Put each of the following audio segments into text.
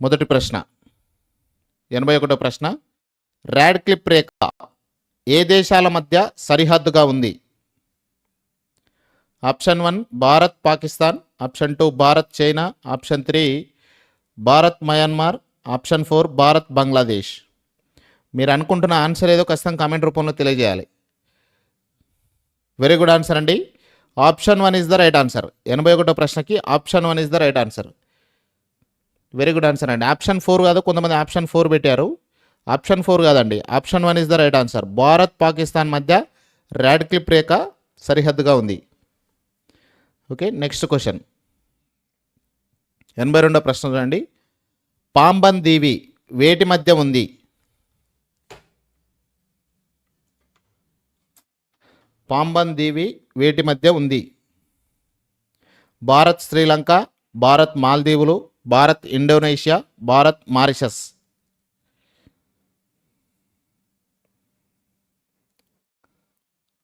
మొదటి ప్రశ్న. ఎనభై ఒకటో ప్రశ్న. ర్యాడ్క్లిప్ రేఖ ఏ దేశాల మధ్య సరిహద్దుగా ఉంది? Option one Bharat Pakistan. Option two Bharat China. Option three Bharat Myanmar. Option four Bharat Bangladesh. మీరు అనుకుంటున్న ఆన్సర్ ఏదో ఖచ్చితంగా కామెంట్ రూపంలో తెలియజేయాలి. వెరీ గుడ్ ఆన్సర్ అండి. Option one is the right answer. ఎనభై ఒకటో ప్రశ్నకి option one is the right answer. Very good answer అండి. ఆప్షన్ ఫోర్ కాదు కొంతమంది ఆప్షన్ ఫోర్ పెట్టారు. ఆప్షన్ ఫోర్ కాదండి. Option one is the right answer Bharat Pakistan మధ్య ర్యాడ్ క్లిప్ రేఖ సరిహద్దుగా ఉంది. ఓకే నెక్స్ట్ క్వశ్చన్ ఎనభై రెండో ప్రశ్న చూడండి. పాంబన్ దీవి వేటి మధ్య ఉంది? పాంబన్ దీవి వేటి మధ్య ఉంది? భారత్ శ్రీలంక భారత్ మాల్దీవులు భారత్ ఇండోనేషియా భారత్ మారిషస్.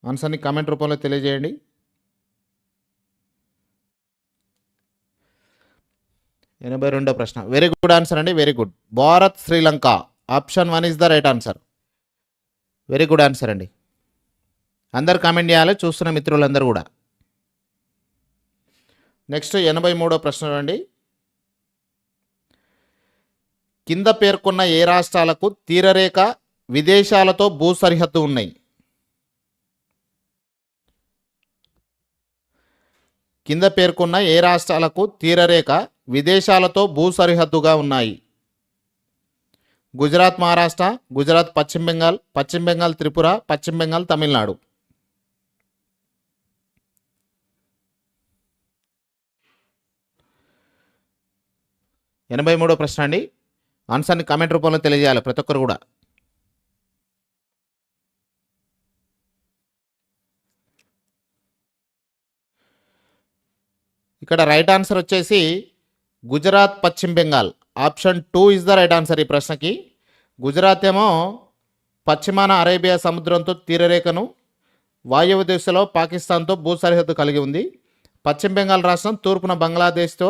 ఆన్సర్ని కామెంట్ రూపంలో తెలియజేయండి. ఎనభై రెండో ప్రశ్న. వెరీ గుడ్ ఆన్సర్ అండి very good Bharat Sri Lanka option one is the right answer very good answer అండి. అందరు కామెంట్ చేయాలి చూస్తున్న మిత్రులందరూ కూడా. నెక్స్ట్ ఎనభై మూడో ప్రశ్న అండి. కింద పేర్కొన్న ఏ రాష్ట్రాలకు తీరరేఖ విదేశాలతో భూ సరిహద్దు ఉన్నాయి. కింద పేర్కొన్న ఏ రాష్ట్రాలకు తీరరేఖ విదేశాలతో భూ సరిహద్దుగా ఉన్నాయి. గుజరాత్ మహారాష్ట్ర గుజరాత్ పశ్చిమ బెంగాల్ పశ్చిమ బెంగాల్ త్రిపుర పశ్చిమ బెంగాల్ తమిళనాడు. ఎనభై మూడో ప్రశ్న అండి. ఆన్సర్ని కామెంట్ రూపంలో తెలియజేయాలి ప్రతి ఒక్కరు కూడా. ఇక్కడ రైట్ ఆన్సర్ వచ్చేసి Gujarat Paschim Bengal. Option two is the right answer ఈ ప్రశ్నకి. గుజరాత్ ఏమో పశ్చిమాన అరేబియా సముద్రంతో తీరరేఖను వాయువ్య దిశలో పాకిస్తాన్తో భూ సరిహద్దు కలిగి ఉంది. పశ్చిమ బెంగాల్ రాష్ట్రం తూర్పున బంగ్లాదేశ్తో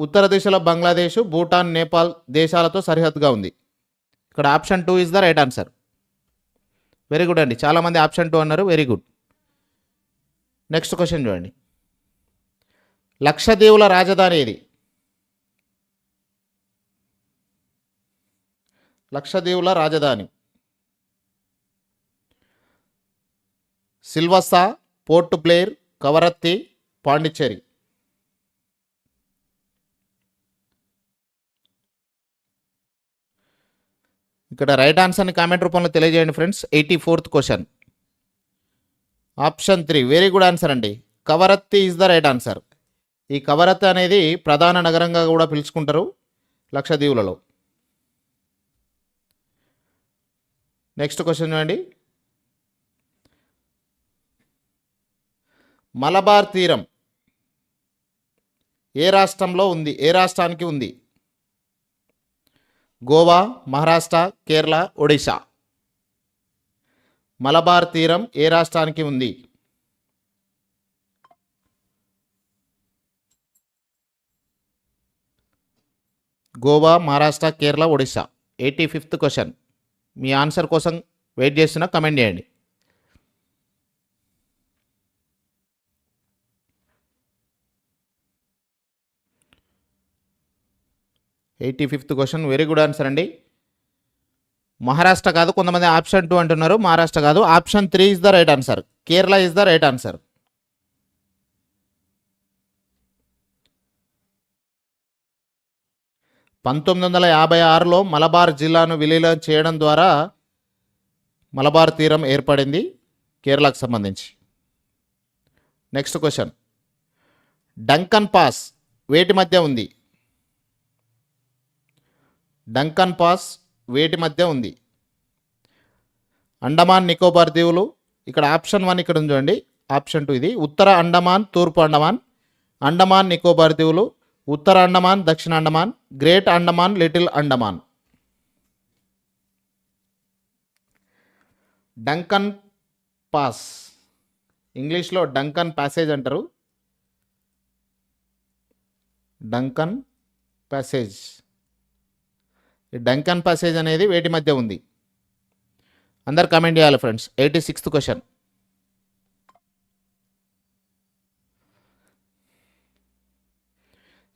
ఉత్తర దిశలో బంగ్లాదేశ్ భూటాన్ నేపాల్ దేశాలతో సరిహద్దుగా ఉంది. ఇక్కడ option two is the right answer. Very good అండి. చాలామంది ఆప్షన్ టూ అన్నారు. Very good. నెక్స్ట్ క్వశ్చన్ చూడండి. లక్షద్వీపుల రాజధాని ఏది? లక్షద్వీపుల రాజధాని. సిల్వస్సా పోర్ట్ బ్లేర్ కవరత్తి పాండిచ్చేరి. ఇక్కడ రైట్ ఆన్సర్ని కామెంట్ రూపంలో తెలియజేయండి friends eighty fourth question option three very good answer అండి. Kavaratti is the right answer ఈ కవరత్తి అనేది ప్రధాన నగరంగా కూడా పిలుచుకుంటారు లక్షద్వీపులలో నెక్స్ట్ క్వశ్చన్ చూడండి. మలబార్ తీరం ఏ రాష్ట్రంలో ఉంది? ఏ రాష్ట్రానికి ఉంది? గోవా మహారాష్ట్ర కేరళ ఒడిశా. మలబార్ తీరం ఏ రాష్ట్రానికి ఉంది? Goa Maharashtra Kerala Odisha. Eighty fifth question మీ ఆన్సర్ కోసం వెయిట్ చేస్తున్నా కమెంట్ చేయండి. Eighty fifth question very good answer అండి. మహారాష్ట్ర కాదు కొంతమంది ఆప్షన్ టూ అంటున్నారు మహారాష్ట్ర కాదు. Option three is the right answer Kerala is the right answer పంతొమ్మిది వందల యాభై ఆరులో మలబార్ జిల్లాను విలీనం చేయడం ద్వారా మలబార్ తీరం ఏర్పడింది కేరళకు సంబంధించి. నెక్స్ట్ క్వశ్చన్ డంకన్ పాస్ వేటి మధ్య ఉంది? డంకన్ పాస్ వేటి మధ్య ఉంది. అండమాన్ నికోబార్ దీవులు ఇక్కడ ఆప్షన్ వన్ ఇక్కడ ఉంది చూడండి. ఆప్షన్ టూ ఇది. ఉత్తర అండమాన్ తూర్పు అండమాన్ అండమాన్ నికోబార్ దీవులు ఉత్తర అండమాన్ దక్షిణ Andaman great Andaman little Andaman. Duncan pass. ఇంగ్లీష్లో డంకన్ ప్యాసేజ్ అంటారు. Duncan passage. ఈ డంకన్ పాసేజ్ అనేది వేటి మధ్య ఉంది? అందరు కామెంట్ చేయాలి ఫ్రెండ్స్ ఎయిటీ సిక్స్త్ క్వశ్చన్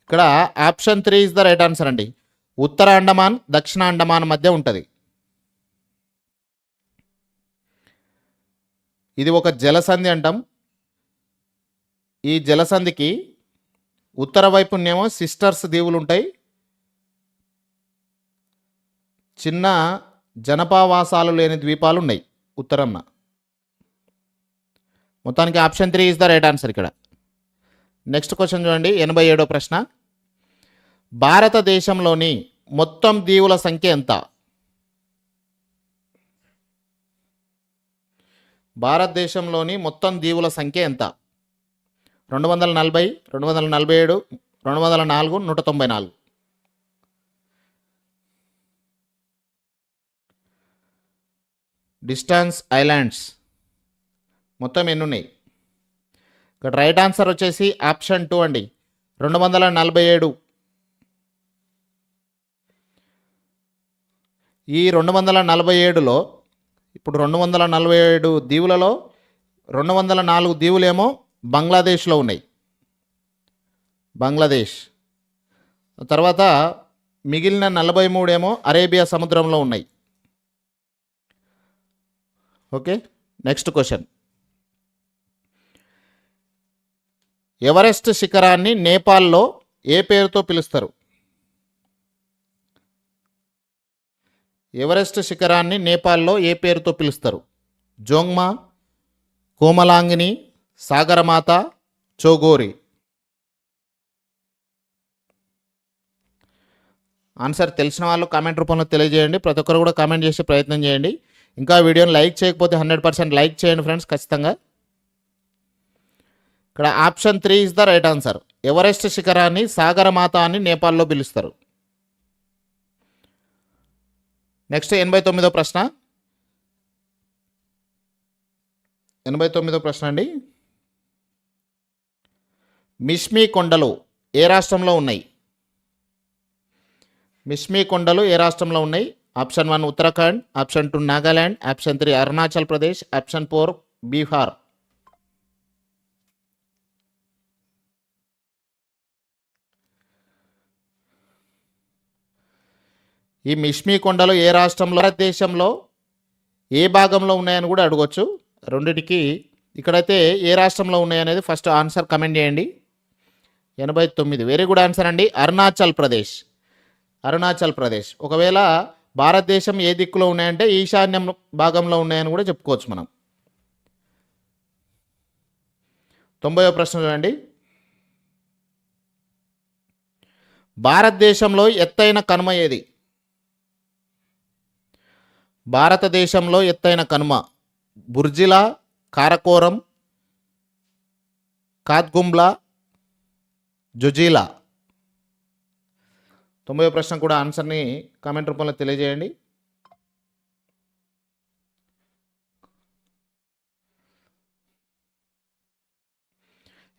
ఇక్కడ option three is the right answer అండి. ఉత్తర అండమాన్ దక్షిణ అండమాన్ మధ్య ఉంటుంది. ఇది ఒక జలసంధి అంటాం. ఈ జలసంధికి ఉత్తర వైపునేమో సిస్టర్స్ దీవులు ఉంటాయి. చిన్న జనపావాసాలు లేని ద్వీపాలు ఉన్నాయి ఉత్తరంన మొత్తానికి option three is the right answer ఇక్కడ. నెక్స్ట్ క్వశ్చన్ చూడండి ఎనభై ఏడో ప్రశ్న. భారతదేశంలోని మొత్తం దీవుల సంఖ్య ఎంత? భారతదేశంలోని మొత్తం దీవుల సంఖ్య ఎంత? రెండు వందల నలభై రెండు వందల నలభై ఏడు రెండు వందల నాలుగు నూట తొంభై నాలుగు. Distance islands. మొత్తం ఎన్ని ఉన్నాయి ఇక్కడ రైట్ ఆన్సర్ వచ్చేసి ఆప్షన్ టూ అండి. రెండు వందల నలభై ఏడు. ఈ రెండు వందల నలభై ఏడులో ఇప్పుడు రెండు వందల నలభై ఏడు దీవులలో రెండు వందల నాలుగు దీవులేమో బంగ్లాదేశ్లో ఉన్నాయి. బంగ్లాదేశ్. తర్వాత మిగిలిన నలభై మూడేమో అరేబియా సముద్రంలో ఉన్నాయి. ఓకే? నెక్స్ట్ క్వశ్చన్ ఎవరెస్ట్ శిఖరాన్ని నేపాల్లో ఏ పేరుతో పిలుస్తారు? ఎవరెస్ట్ శిఖరాన్ని నేపాల్లో ఏ పేరుతో పిలుస్తారు? జోంగ్మా కోమలాంగిని సాగరమాత చోగోరి. ఆన్సర్ తెలిసిన వాళ్ళు కామెంట్ రూపంలో తెలియజేయండి. ప్రతి ఒక్కరు కూడా కామెంట్ చేసే ప్రయత్నం చేయండి. ఇంకా వీడియోని లైక్ చేయకపోతే హండ్రెడ్ పర్సెంట్ లైక్ చేయండి ఫ్రెండ్స్ ఖచ్చితంగా. ఇక్కడ option three is the right answer. Everest శిఖరాన్ని సాగరమాత అని నేపాల్లో పిలుస్తారు. నెక్స్ట్ ఎనభై తొమ్మిదో ప్రశ్న. ఎనభై తొమ్మిదో ప్రశ్న అండి. మిష్మి కొండలు ఏ రాష్ట్రంలో ఉన్నాయి? మిష్మి కొండలు ఏ రాష్ట్రంలో ఉన్నాయి? Option one Uttarakhand option two Nagaland option three Arunachal Pradesh option four Bihar. ఈ మిష్మి కొండలు ఏ రాష్ట్రంలో భారతదేశంలో ఏ భాగంలో ఉన్నాయని కూడా అడగొచ్చు. రెండిటికి ఇక్కడైతే ఏ రాష్ట్రంలో ఉన్నాయనేది ఫస్ట్ ఆన్సర్ కమెంట్ చేయండి. ఎనభై తొమ్మిది. వెరీ గుడ్ ఆన్సర్ అండి. అరుణాచల్ ప్రదేశ్. అరుణాచల్ ప్రదేశ్. ఒకవేళ భారతదేశం ఏ దిక్కులో ఉన్నాయంటే ఈశాన్యం భాగంలో ఉన్నాయని కూడా చెప్పుకోవచ్చు మనం. తొంభైవ ప్రశ్న చూడండి. భారతదేశంలో ఎత్తైన కనుమ ఏది? భారతదేశంలో ఎత్తైన కనుమ బుర్జిలా కారకోరం కాత్గుంబ్లా జుజీలా. తొంభై ప్రశ్న కూడా ఆన్సర్ని కామెంట్ రూపంలో తెలియజేయండి.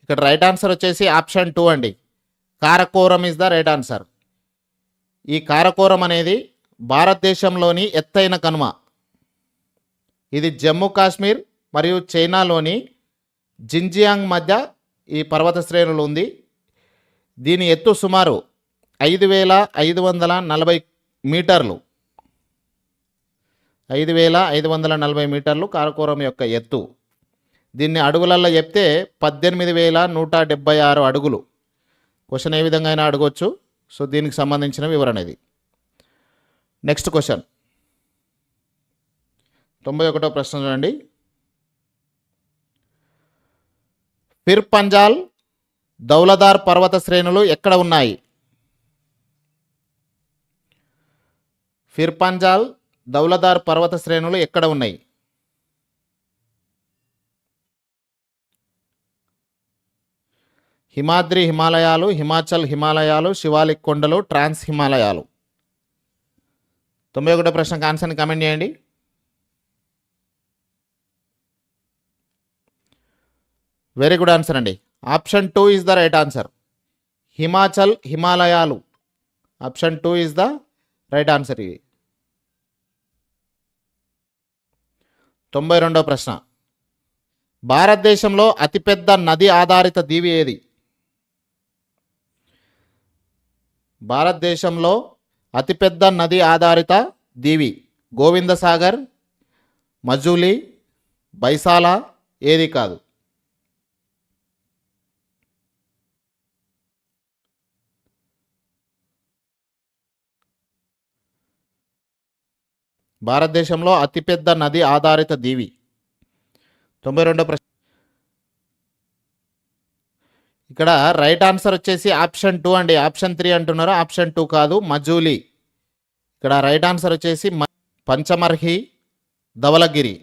ఇక్కడ రైట్ ఆన్సర్ వచ్చేసి ఆప్షన్ టూ అండి. Karakoram is the right answer. ఈ కారకోరం అనేది భారతదేశంలోని ఎత్తైన కనుమ. ఇది జమ్మూ కాశ్మీర్ మరియు చైనాలోని జింజియాంగ్ మధ్య ఈ పర్వత శ్రేణులు ఉంది. దీని ఎత్తు సుమారు ఐదు వేల ఐదు వందల నలభై మీటర్లు. ఐదు వేల ఐదు వందల నలభై మీటర్లు కారకోరం యొక్క ఎత్తు. దీన్ని అడుగులల్లో చెప్తే పద్దెనిమిది వేల నూట డెబ్బై ఆరు అడుగులు. క్వశ్చన్ ఏ విధంగా అయినా అడగవచ్చు సో దీనికి సంబంధించిన వివరణ ఇది. Next question. తొంభై ఒకటో ప్రశ్న చూడండి. పిర్ పంజాల్ దౌలదార్ పర్వత శ్రేణులు ఎక్కడ ఉన్నాయి? ఫిర్పాంజాల్ దౌలదార్ పర్వత శ్రేణులు ఎక్కడ ఉన్నాయి? హిమాద్రి హిమాలయాలు హిమాచల్ హిమాలయాలు శివాలిక్ కొండలు ట్రాన్స్ హిమాలయాలు. తొంభై ఒకటో ప్రశ్నకు ఆన్సర్ని కమెంట్ చేయండి. వెరీ గుడ్ ఆన్సర్ అండి. Option two is the right answer Himachal హిమాలయాలు. Option two is the right answer ఇది. తొంభై రెండో ప్రశ్న. భారతదేశంలో అతిపెద్ద నది ఆధారిత దీవి ఏది? భారతదేశంలో అతిపెద్ద నది ఆధారిత దీవి గోవిందసాగర్ మజూలి బైసాలా ఏది కాదు? భారతదేశంలో అతిపెద్ద నది ఆధారిత దీవి. తొంభై రెండో ప్రశ్న. ఇక్కడ రైట్ ఆన్సర్ వచ్చేసి ఆప్షన్ టూ అండి. ఆప్షన్ త్రీ అంటున్నారు. ఆప్షన్ టూ కాదు. మజూలి. ఇక్కడ రైట్ ఆన్సర్ వచ్చేసి పంచమర్హి ధవలగిరి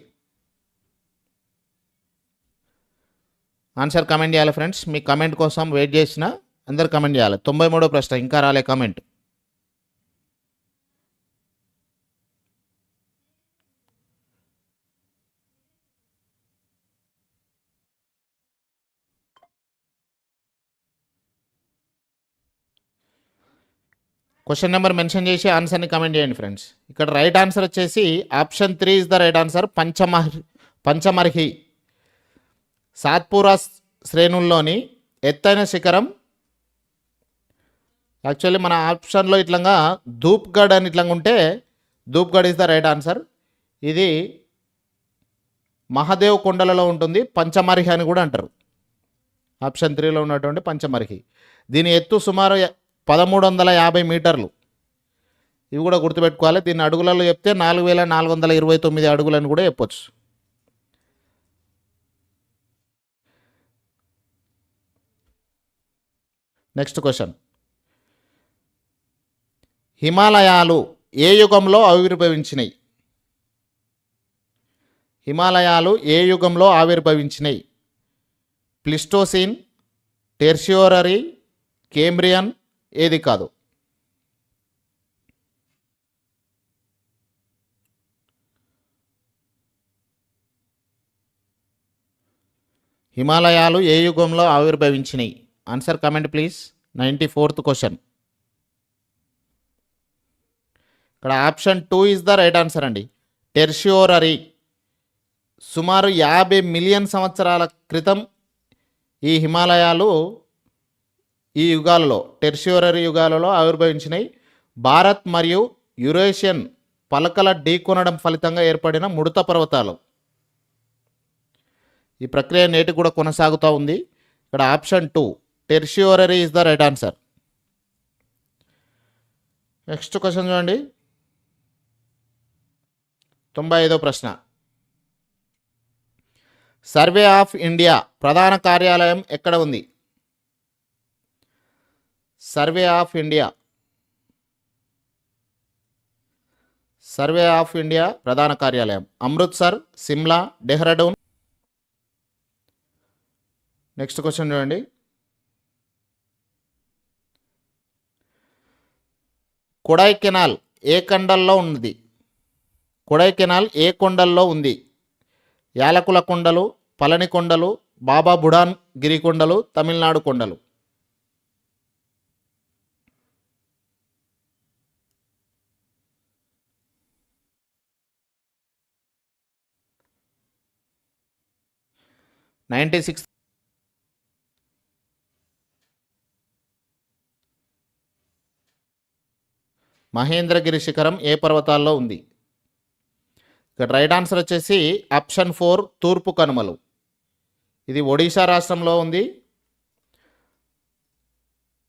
ఆన్సర్ కమెంట్ చేయాలి ఫ్రెండ్స్. మీ కమెంట్ కోసం వెయిట్ చేసిన అందరు కమెంట్ చేయాలి. తొంభై మూడో ప్రశ్న. ఇంకా రాలే కమెంట్. క్వశ్చన్ నెంబర్ మెన్షన్ చేసి ఆన్సర్ని కమెంట్ చేయండి ఫ్రెండ్స్ ఇక్కడ రైట్ ఆన్సర్ వచ్చేసి option three is the right answer పంచమహ్ Pachmarhi. Satpura శ్రేణుల్లోని ఎత్తైన శిఖరం. యాక్చువల్లీ మన ఆప్షన్లో ఇట్లంగా ధూప్గఢ్ అని ఇట్లంగా ఉంటే Dhupgarh is the right answer ఇది మహాదేవ్ కొండలలో ఉంటుంది పంచమర్హి అని కూడా అంటారు. ఆప్షన్ త్రీలో ఉన్నటువంటి పంచమర్హి. దీని ఎత్తు సుమారు పదమూడు వందల యాభై మీటర్లు. ఇవి కూడా గుర్తుపెట్టుకోవాలి. దీన్ని అడుగులలో చెప్తే నాలుగు వేల నాలుగు వందల ఇరవై తొమ్మిది అడుగులని కూడా చెప్పొచ్చు. Next question. హిమాలయాలు ఏ యుగంలో ఆవిర్భవించినాయి హిమాలయాలు ఏ యుగంలో ఆవిర్భవించినాయి ప్లిస్టోసిన్ టెర్షియోరరీ కేంబ్రియన్ ఏది కాదు. హిమాలయాలు ఏ యుగంలో ఆవిర్భవించినాయి? Answer comment please ninety fourth question ఇక్కడ option two is the right answer అండి. టెర్షియోరరీ సుమారు యాభై మిలియన్ సంవత్సరాల క్రితం ఈ హిమాలయాలు ఈ యుగాలలో టెర్షియోరరీ యుగాలలో ఆవిర్భవించినాయి. భారత్ మరియు యురేషియన్ పలకల ఢీకొనడం ఫలితంగా ఏర్పడిన ముడత పర్వతాలు. ఈ ప్రక్రియ నేటి కూడా కొనసాగుతూ ఉంది. ఇక్కడ option two tertiary is the right answer. Next question చూడండి. తొంభై ఐదో ప్రశ్న. సర్వే ఆఫ్ ఇండియా ప్రధాన కార్యాలయం ఎక్కడ ఉంది? Survey of India. Survey of India ప్రధాన కార్యాలయం. అమృత్సర్ సిమ్లా డెహ్రాడూన్. నెక్స్ట్ క్వశ్చన్ చూడండి. కొడైకెనాల్ ఏ కొండల్లో ఉంది కొడైకెనాల్ ఏ కొండల్లో ఉంది? యాలకుల కొండలు పళని కొండలు బాబా బుడాన్ గిరి కొండలు తమిళనాడు కొండలు. నైంటీ సిక్స్ మహేంద్రగిరి శిఖరం ఏ పర్వతాల్లో ఉంది? ఇక్కడ రైట్ ఆన్సర్ వచ్చేసి ఆప్షన్ ఫోర్ తూర్పు కనుమలు. ఇది ఒడిశా రాష్ట్రంలో ఉంది.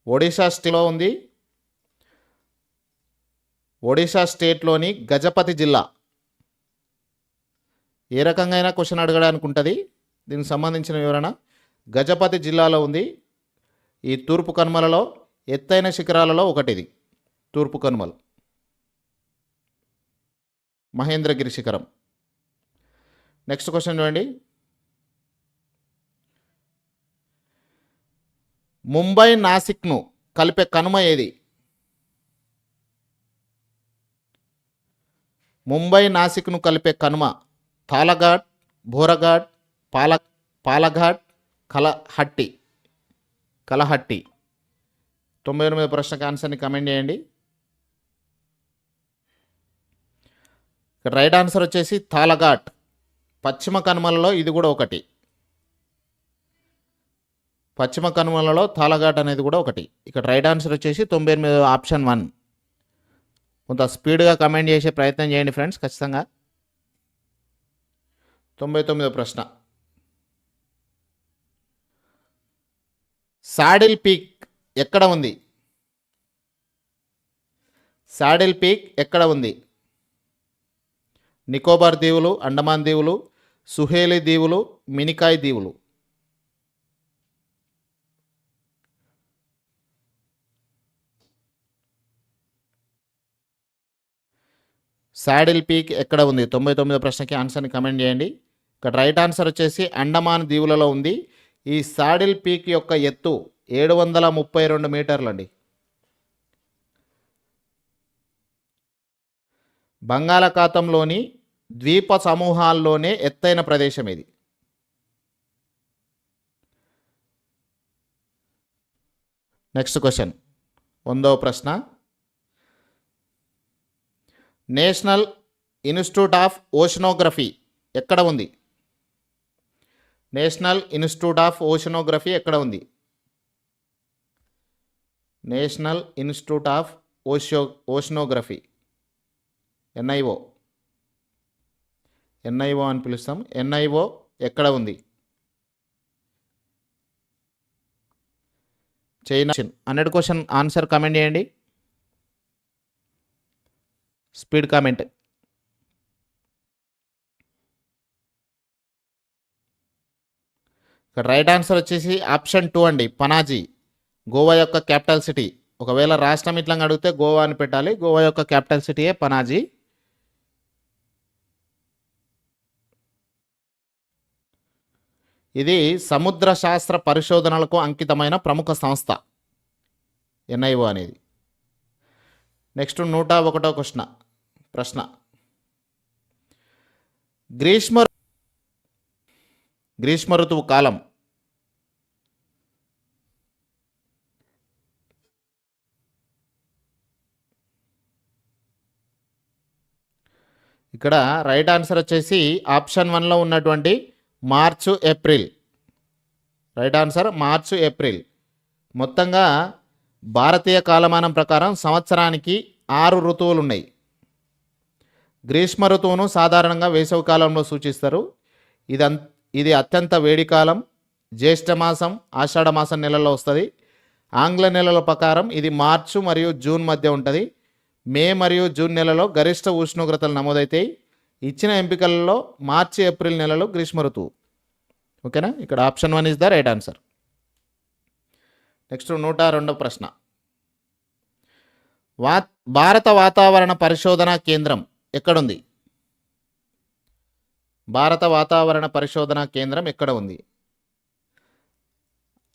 ఒడిశా స్టేట్లో ఉంది. ఒడిశా స్టేట్లోని గజపతి జిల్లా. ఏ రకంగా అయినా క్వశ్చన్ అడగడానికి ఉంటుంది. దీనికి సంబంధించిన వివరణ. గజపతి జిల్లాలో ఉంది. ఈ తూర్పు కనుమలలో ఎత్తైన శిఖరాలలో ఒకటిది. తూర్పు కనుమలు. మహేంద్రగిరి శిఖరం. నెక్స్ట్ క్వశ్చన్ చూడండి. ముంబై నాసిక్ను కలిపే కనుమ ఏది? ముంబై నాసిక్ను కలిపే కనుమ. తాలఘాట్ బోరఘాట్ పాల పాలఘాట్ కలహట్టి కలహట్టి. తొంభై ఎనిమిది ప్రశ్నకు ఆన్సర్ని కమెంట్ చేయండి. రైట్ ఆన్సర్ వచ్చేసి తాలఘాట్ పశ్చిమ కనుమలలో ఇది కూడా ఒకటి. పశ్చిమ కనుమలలో తాలఘాట్ అనేది కూడా ఒకటి. ఇక్కడ రైట్ ఆన్సర్ వచ్చేసి తొంభై ఎనిమిది ఆప్షన్ వన్. కొంత స్పీడ్గా కమెంట్ చేసే ప్రయత్నం చేయండి ఫ్రెండ్స్ ఖచ్చితంగా. తొంభై తొమ్మిదో ప్రశ్న. సాడిల్ పీక్ ఎక్కడ ఉంది? సాడిల్ పీక్ ఎక్కడ ఉంది? నికోబార్ దీవులు అండమాన్ దీవులు సుహేలి దీవులు మినికాయ్ దీవులు. సాడిల్ పీక్ ఎక్కడ ఉంది? తొంభై తొమ్మిదో ప్రశ్నకి ఆన్సర్ని కమెంట్ చేయండి. ఇక్కడ రైట్ ఆన్సర్ వచ్చేసి అండమాన్ దీవులలో ఉంది. ఈ సాడిల్ పీక్ యొక్క ఎత్తు ఏడు వందల ముప్పై రెండు మీటర్లండి. బంగాళాఖాతంలోని ద్వీప సమూహాల్లోనే ఎత్తైన ప్రదేశం ఇది. Next question. వందవ ప్రశ్న. నేషనల్ ఇన్స్టిట్యూట్ ఆఫ్ ఓషనోగ్రఫీ ఎక్కడ ఉంది? నేషనల్ ఇన్స్టిట్యూట్ ఆఫ్ ఓషనోగ్రఫీ ఎక్కడ ఉంది? నేషనల్ ఇన్స్టిట్యూట్ ఆఫ్ ఓషో ఓషనోగ్రఫీ. ఎన్ఐఓ. ఎన్ఐఓ అని పిలుస్తాం. ఎన్ఐఓ ఎక్కడ ఉంది? China. Hundred question answer comment చేయండి. Speed comment. ఇక్కడ రైట్ ఆన్సర్ వచ్చేసి ఆప్షన్ టూ అండి పనాజీ. గోవా యొక్క క్యాపిటల్ సిటీ ఒకవేళ రాష్ట్రం ఇట్లా అడిగితే గోవా అని పెట్టాలి. గోవా యొక్క క్యాపిటల్ సిటీయే పనాజీ. ఇది సముద్ర శాస్త్ర పరిశోధనలకు అంకితమైన ప్రముఖ సంస్థ. ఎన్ఐఓ అనేది. నెక్స్ట్ నూట ఒకటో ప్రశ్న ప్రశ్న. గ్రీష్మ గ్రీష్మ ఋతువు కాలం. ఇక్కడ రైట్ ఆన్సర్ వచ్చేసి ఆప్షన్ వన్లో ఉన్నటువంటి March April. Right answer March April. మొత్తంగా భారతీయ కాలమానం ప్రకారం సంవత్సరానికి ఆరు ఋతువులు ఉన్నాయి గ్రీష్మ ఋతువును సాధారణంగా వేసవి కాలంలో సూచిస్తారు. ఇదంతా ఇది అత్యంత వేడి కాలం జ్యేష్ఠ మాసం మాసం వస్తుంది. ఆంగ్ల నెలల ప్రకారం ఇది మార్చు మరియు జూన్ మధ్య ఉంటుంది. మే మరియు జూన్ నెలలో గరిష్ట ఉష్ణోగ్రతలు నమోదవుతాయి ఇచ్చిన ఎంపికలలో మార్చి ఏప్రిల్ నెలలో గ్రీష్మ ఋతువు. ఓకేనా? ఇక్కడ option one is the right answer. Next నూట రెండవ ప్రశ్న. వా భారత వాతావరణ పరిశోధన కేంద్రం ఎక్కడుంది? భారత వాతావరణ పరిశోధన కేంద్రం ఎక్కడ ఉంది?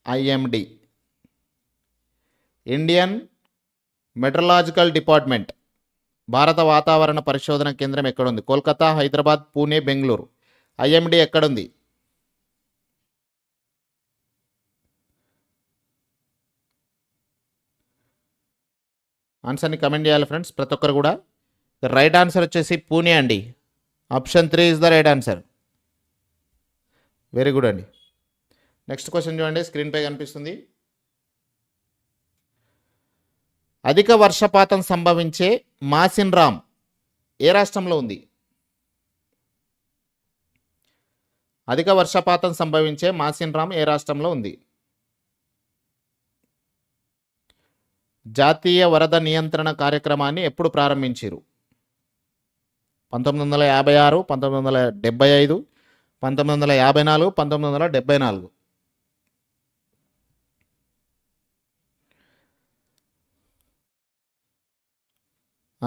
ఐఎండి. Indian meteorological department. భారత వాతావరణ పరిశోధన కేంద్రం ఎక్కడుంది కోల్కతా హైదరాబాద్ పూణే బెంగళూరు. ఐఎండి ఎక్కడుంది ఆన్సర్ని కమెంట్ చేయాలి ఫ్రెండ్స్. ప్రతి ఒక్కరు కూడా. రైట్ ఆన్సర్ వచ్చేసి పూణే అండి. Option three is the right answer very good అండి నెక్స్ట్ క్వశ్చన్ చూడండి స్క్రీన్పై కనిపిస్తుంది. అధిక వర్షపాతం సంభవించే మాసిన్ రామ్ ఏ రాష్ట్రంలో ఉంది? అధిక వర్షపాతం సంభవించే మాసిన్ రామ్ ఏ రాష్ట్రంలో ఉంది? జాతీయ వరద నియంత్రణ కార్యక్రమాన్ని ఎప్పుడు ప్రారంభించారు? పంతొమ్మిది వందల యాభై ఆరు పంతొమ్మిది వందల డెబ్బై ఐదు పంతొమ్మిది వందల యాభై నాలుగు పంతొమ్మిది వందల డెబ్బై నాలుగు.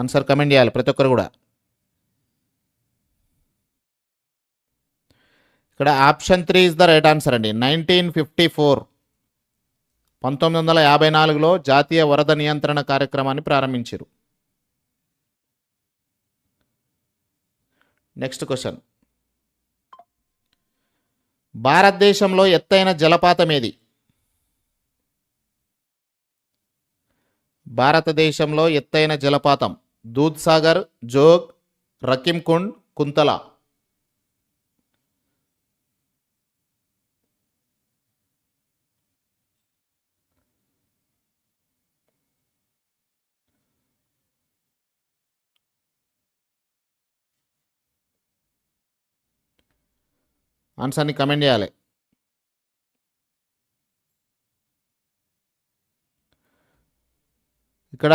ఆన్సర్ కమెంట్ చేయాలి ప్రతి ఒక్కరు కూడా. ఇక్కడ option three is the right answer అండి. నైన్టీన్ ఫిఫ్టీ ఫోర్ పంతొమ్మిది వందల యాభై నాలుగులో జాతీయ వరద నియంత్రణ కార్యక్రమాన్ని ప్రారంభించారు. నెక్స్ట్ క్వశ్చన్ భారతదేశంలో ఎత్తైన జలపాతం ఏది? భారతదేశంలో ఎత్తైన జలపాతం. దూద్సాగర్ జోగ్ రకిం కుండ్ కుంతల. ఆన్సర్ని కమెంట్ చేయాలి. ఇక్కడ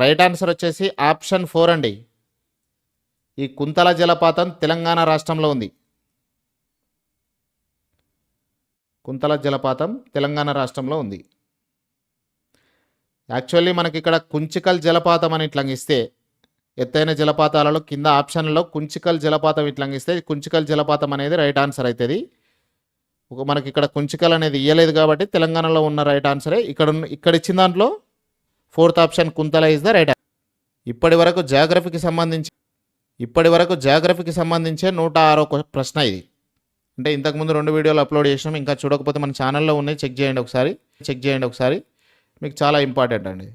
రైట్ ఆన్సర్ వచ్చేసి ఆప్షన్ ఫోర్ అండి. ఈ కుంతల జలపాతం తెలంగాణ రాష్ట్రంలో ఉంది. కుంతల జలపాతం తెలంగాణ రాష్ట్రంలో ఉంది. యాక్చువల్లీ మనకి ఇక్కడ కుంచికల్ జలపాతం అని ఇట్లా ఇస్తే ఎత్తైన జలపాతాలలో కింద ఆప్షన్లో కుంచికల్ జలపాతం ఇట్లా ఇస్తే కుంచికల్ జలపాతం అనేది రైట్ ఆన్సర్ అవుతుంది ఒక మనకి ఇక్కడ కుంచికల్ అనేది ఇయ్యలేదు కాబట్టి తెలంగాణలో ఉన్న రైట్ ఆన్సరే. ఇక్కడ ఉన్న- ఇక్కడ ఇచ్చిన దాంట్లో fourth option Kuntala is the right ఇప్పటి వరకు జాగ్రఫీకి సంబంధించి ఇప్పటి వరకు జాగ్రఫీకి సంబంధించే నూట ఆరో ప్రశ్న ఇది. అంటే ఇంతకుముందు రెండు వీడియోలు అప్లోడ్ చేసినాం. ఇంకా చూడకపోతే మన ఛానల్లో ఉన్నాయి. చెక్ చేయండి ఒకసారి. చెక్ చేయండి ఒకసారి. మీకు చాలా ఇంపార్టెంట్ అండి.